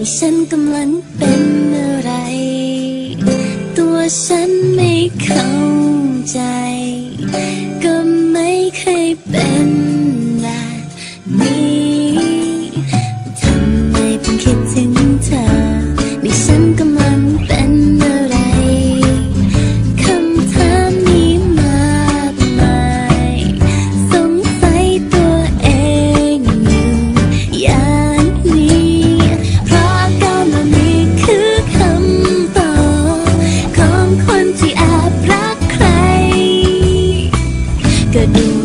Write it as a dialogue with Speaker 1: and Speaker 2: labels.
Speaker 1: นี่ฉันกำลังเป็นอะไร ตัวฉันไม่เข้าใจ ก็ไม่เคยเป็นแบบนี้ทำไมเพิ่งคิดถึงเธอนี่ฉันกำลัง the new